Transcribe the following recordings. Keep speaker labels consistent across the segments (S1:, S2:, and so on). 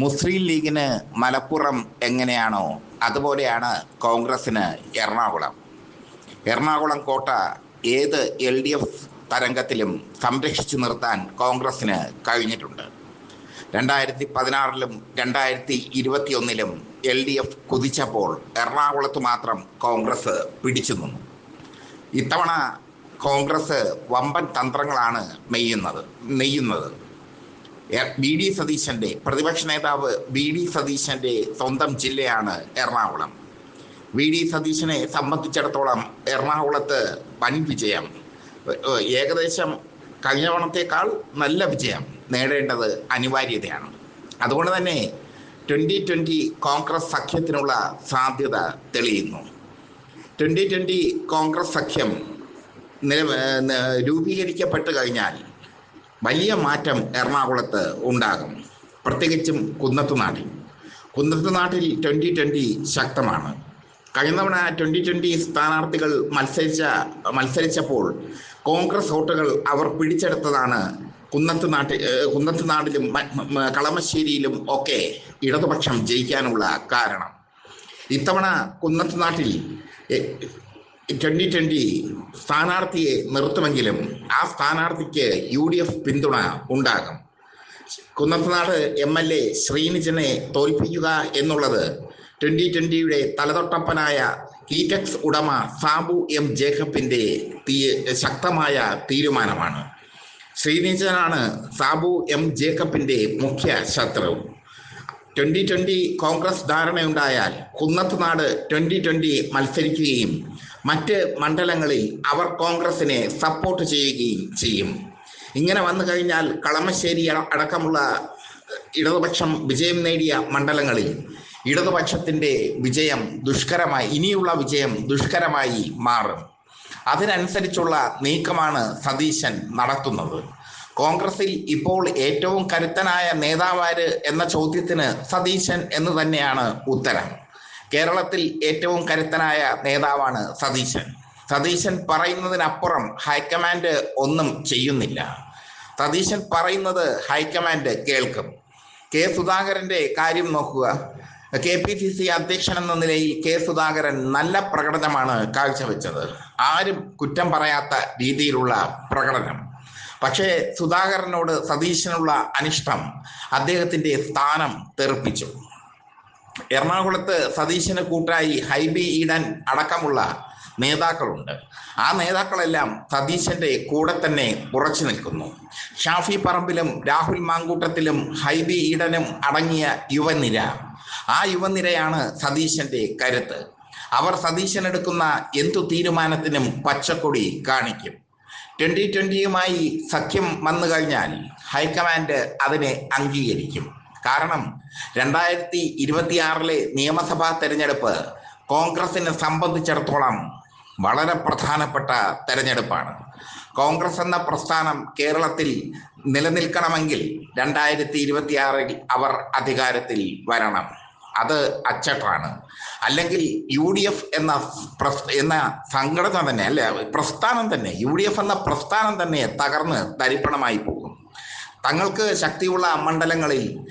S1: മുസ്ലിം ലീഗിന് മലപ്പുറം എങ്ങനെയാണോ അതുപോലെയാണ് കോൺഗ്രസ്സിന് എറണാകുളം. എറണാകുളം കോട്ട ഏത് എൽ ഡി എഫ് തരംഗത്തിലും സംരക്ഷിച്ചു നിർത്താൻ കോൺഗ്രസ്സിന് കഴിഞ്ഞിട്ടുണ്ട്. രണ്ടായിരത്തി പതിനാറിലും രണ്ടായിരത്തി ഇരുപത്തിയൊന്നിലും എൽ ഡി എഫ് കുതിച്ചപ്പോൾ എറണാകുളത്ത് മാത്രം കോൺഗ്രസ് പിടിച്ചു നിന്നു. ഇത്തവണ കോൺഗ്രസ് വമ്പൻ തന്ത്രങ്ങളാണ് മെയ്യുന്നത് നെയ്യുന്നത് ബി ഡി സതീശന്റെ പ്രതിപക്ഷ നേതാവ് ബി ഡി സതീശന്റെ സ്വന്തം ജില്ലയാണ് എറണാകുളം. വി ഡി സതീശനെ സംബന്ധിച്ചിടത്തോളം എറണാകുളത്ത് വൻ വിജയം. ഏകദേശം കഴിഞ്ഞ തവണത്തേക്കാൾ നല്ല വിജയം നേടേണ്ടത് അനിവാര്യതയാണ്. അതുകൊണ്ട് തന്നെ ട്വന്റി ട്വന്റി കോൺഗ്രസ് സഖ്യത്തിനുള്ള സാധ്യത തെളിയുന്നു. ട്വന്റി ട്വന്റി കോൺഗ്രസ് സഖ്യം രൂപീകരിക്കപ്പെട്ട് കഴിഞ്ഞാൽ വലിയ മാറ്റം എറണാകുളത്ത് ഉണ്ടാകും. പ്രത്യേകിച്ചും കുന്നത്തുനാട്ടിൽ കുന്നത്തുനാട്ടിൽ ട്വന്റി ട്വന്റി ശക്തമാണ്. കഴിഞ്ഞ തവണ ട്വന്റി ട്വന്റി സ്ഥാനാർത്ഥികൾ മത്സരിച്ച മത്സരിച്ചപ്പോൾ കോൺഗ്രസ് വോട്ടുകൾ അവർ പിടിച്ചെടുത്തതാണ് കുന്നത്ത് നാട്ടിൽ കുന്നത്ത് മ- കളമശ്ശേരിയിലും ഒക്കെ ഇടതുപക്ഷം ജയിക്കാനുള്ള കാരണം. ഇത്തവണ കുന്നത്ത് നാട്ടിൽ ട്വന്റി ട്വന്റി സ്ഥാനാർത്ഥിയെ നിർത്തുമെങ്കിലും ആ സ്ഥാനാർത്ഥിക്ക് യു ഡി എഫ് പിന്തുണ ഉണ്ടാകും. കുന്നത്തനാട് എം എൽ എ ശ്രീനിജനെ തോൽപ്പിക്കുക എന്നുള്ളത് ട്വന്റി ട്വന്റിയുടെ തലതൊട്ടപ്പനായ കീറ്റക്സ് ഉടമ സാബു എം ജേക്കബിന്റെ ശക്തമായ തീരുമാനമാണ്. ശ്രീനിജനാണ് സാബു എം ജേക്കബിന്റെ മുഖ്യ ശത്രു. ട്വന്റി ട്വന്റി കോൺഗ്രസ് ധാരണയുണ്ടായാൽ കുന്നത്തുനാട് ട്വന്റി ട്വന്റി മത്സരിക്കുകയും മറ്റ് മണ്ഡലങ്ങളിൽ അവർ കോൺഗ്രസിനെ സപ്പോർട്ട് ചെയ്യുകയും ചെയ്യും. ഇങ്ങനെ വന്നു കഴിഞ്ഞാൽ കളമശ്ശേരി അടക്കമുള്ള ഇടതുപക്ഷം വിജയം നേടിയ മണ്ഡലങ്ങളിൽ ഇടതുപക്ഷത്തിന്റെ വിജയം ദുഷ്കരമായി ഇനിയുള്ള വിജയം ദുഷ്കരമായി മാറും. അതിനനുസരിച്ചുള്ള നീക്കമാണ് സതീശൻ നടത്തുന്നത്. കോൺഗ്രസിൽ ഇപ്പോൾ ഏറ്റവും കരുത്തനായ നേതാവാര് എന്ന ചോദ്യത്തിന് സതീശൻ എന്ന് തന്നെയാണ് ഉത്തരം. കേരളത്തിൽ ഏറ്റവും കരുത്തനായ നേതാവാണ് സതീശൻ. സതീശൻ പറയുന്നതിനപ്പുറം ഹൈക്കമാൻഡ് ഒന്നും ചെയ്യുന്നില്ല. സതീശൻ പറയുന്നത് ഹൈക്കമാൻഡ് കേൾക്കും. കെ സുധാകരന്റെ കാര്യം നോക്കുക. കെ പി സി സി അധ്യക്ഷൻ എന്ന നിലയിൽ കെ സുധാകരൻ നല്ല പ്രകടനമാണ് കാഴ്ചവെച്ചത്. ആരും കുറ്റം പറയാത്ത രീതിയിലുള്ള പ്രകടനം. പക്ഷേ സുധാകരനോട് സതീശനുള്ള അനിഷ്ടം അദ്ദേഹത്തിന്റെ സ്ഥാനം തെറിപ്പിച്ചു. എറണാകുളത്ത് സതീശന് കൂട്ടായി ഹൈബി ഈഡൻ അടക്കമുള്ള നേതാക്കളുണ്ട്. ആ നേതാക്കളെല്ലാം സതീശന്റെ കൂടെ തന്നെ ഉറച്ചു നിൽക്കുന്നു. ഷാഫി പറമ്പിലും രാഹുൽ മാങ്കൂട്ടത്തിലും ഹൈബി ഈഡനും അടങ്ങിയ യുവനിര. ആ യുവനിരയാണ് സതീശന്റെ കരുത്ത്. അവർ സതീശൻ എടുക്കുന്ന എന്തു തീരുമാനത്തിനും പച്ചക്കൊടി കാണിക്കും. ട്വന്റി ട്വന്റിയുമായി സഖ്യം വന്നു കഴിഞ്ഞാൽ ഹൈക്കമാൻഡ് അതിനെ അംഗീകരിക്കും. കാരണം രണ്ടായിരത്തി ഇരുപത്തിയാറിലെ നിയമസഭാ തെരഞ്ഞെടുപ്പ് കോൺഗ്രസിനെ സംബന്ധിച്ചിടത്തോളം വളരെ പ്രധാനപ്പെട്ട തെരഞ്ഞെടുപ്പാണ്. കോൺഗ്രസ് എന്ന പ്രസ്ഥാനം കേരളത്തിൽ നിലനിൽക്കണമെങ്കിൽ രണ്ടായിരത്തി ഇരുപത്തിയാറിൽ അവർ അധികാരത്തിൽ വരണം. അത് അച്ചട്ടാണ്. അല്ലെങ്കിൽ യു ഡി എഫ് എന്ന എന്ന സംഘടന തന്നെ അല്ലെ? പ്രസ്ഥാനം തന്നെ യു ഡി എഫ് എന്ന പ്രസ്ഥാനം തന്നെ തകർന്ന് തരിപ്പണമായി പോകും. തങ്ങൾക്ക് ശക്തിയുള്ള മണ്ഡലങ്ങളിൽ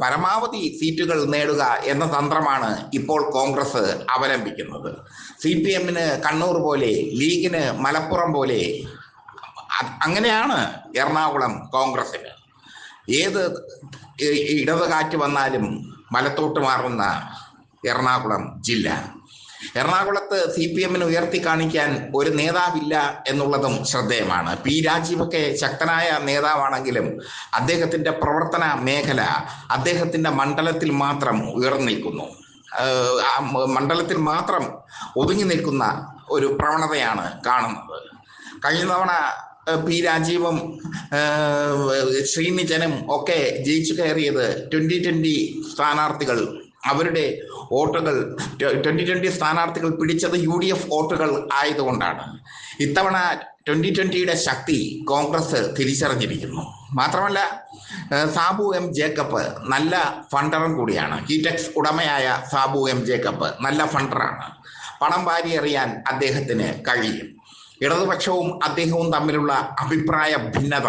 S1: പരമാവധി സീറ്റുകൾ നേടുക എന്ന തന്ത്രമാണ് ഇപ്പോൾ കോൺഗ്രസ് അവലംബിക്കുന്നത്. സി പി എമ്മിന് കണ്ണൂർ പോലെ ലീഗിന് മലപ്പുറം പോലെ അങ്ങനെയാണ് എറണാകുളം കോൺഗ്രസിന് ഏത് ഇടതുകാറ്റ് ഇടത് കാറ്റ് വന്നാലും വലത്തോട്ട് മാറുന്ന എറണാകുളം ജില്ല. എറണാകുളത്ത് സി പി എമ്മിന് ഉയർത്തി കാണിക്കാൻ ഒരു നേതാവില്ല എന്നുള്ളതും ശ്രദ്ധേയമാണ്. പി രാജീവൊക്കെ ശക്തനായ നേതാവാണെങ്കിലും അദ്ദേഹത്തിന്റെ പ്രവർത്തന മേഖല അദ്ദേഹത്തിന്റെ മണ്ഡലത്തിൽ മാത്രം ഉയർന്നു നിൽക്കുന്നു. ഏഹ് ആ മ- മണ്ഡലത്തിൽ മാത്രം ഒതുങ്ങി നിൽക്കുന്ന ഒരു പ്രവണതയാണ് കാണുന്നത്. കഴിഞ്ഞ തവണ പി രാജീവും ശ്രീനിജനും ഒക്കെ ജയിച്ചു കയറിയത് ട്വന്റി ട്വന്റി സ്ഥാനാർത്ഥികൾ അവരുടെ വോട്ടുകൾ ട്വന്റി ട്വന്റി സ്ഥാനാർത്ഥികൾ പിടിച്ചത് യു ഡി എഫ് വോട്ടുകൾ ആയതുകൊണ്ടാണ്. ഇത്തവണ ട്വന്റി ട്വന്റിയുടെ ശക്തി കോൺഗ്രസ് തിരിച്ചറിഞ്ഞിരിക്കുന്നു. മാത്രമല്ല സാബു എം ജേക്കബ് നല്ല ഫണ്ടറും കൂടിയാണ്. കീറ്റക്സ് ഉടമയായ സാബു എം ജേക്കബ് നല്ല ഫണ്ടറാണ്. പണം വാരി എറിയാൻ അദ്ദേഹത്തിന് കഴിയും. ഇടതുപക്ഷവും അദ്ദേഹവും തമ്മിലുള്ള അഭിപ്രായ ഭിന്നത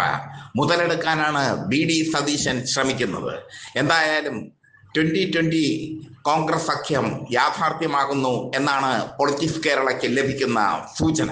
S1: മുതലെടുക്കാനാണ് ബി ഡി സതീശൻ ശ്രമിക്കുന്നത്. എന്തായാലും ട്വന്റി ട്വന്റി കോൺഗ്രസ് സഖ്യം യാഥാർത്ഥ്യമാകുന്നു എന്നാണ് പൊളിറ്റിക്സ് കേരളയ്ക്ക് ലഭിക്കുന്ന സൂചന.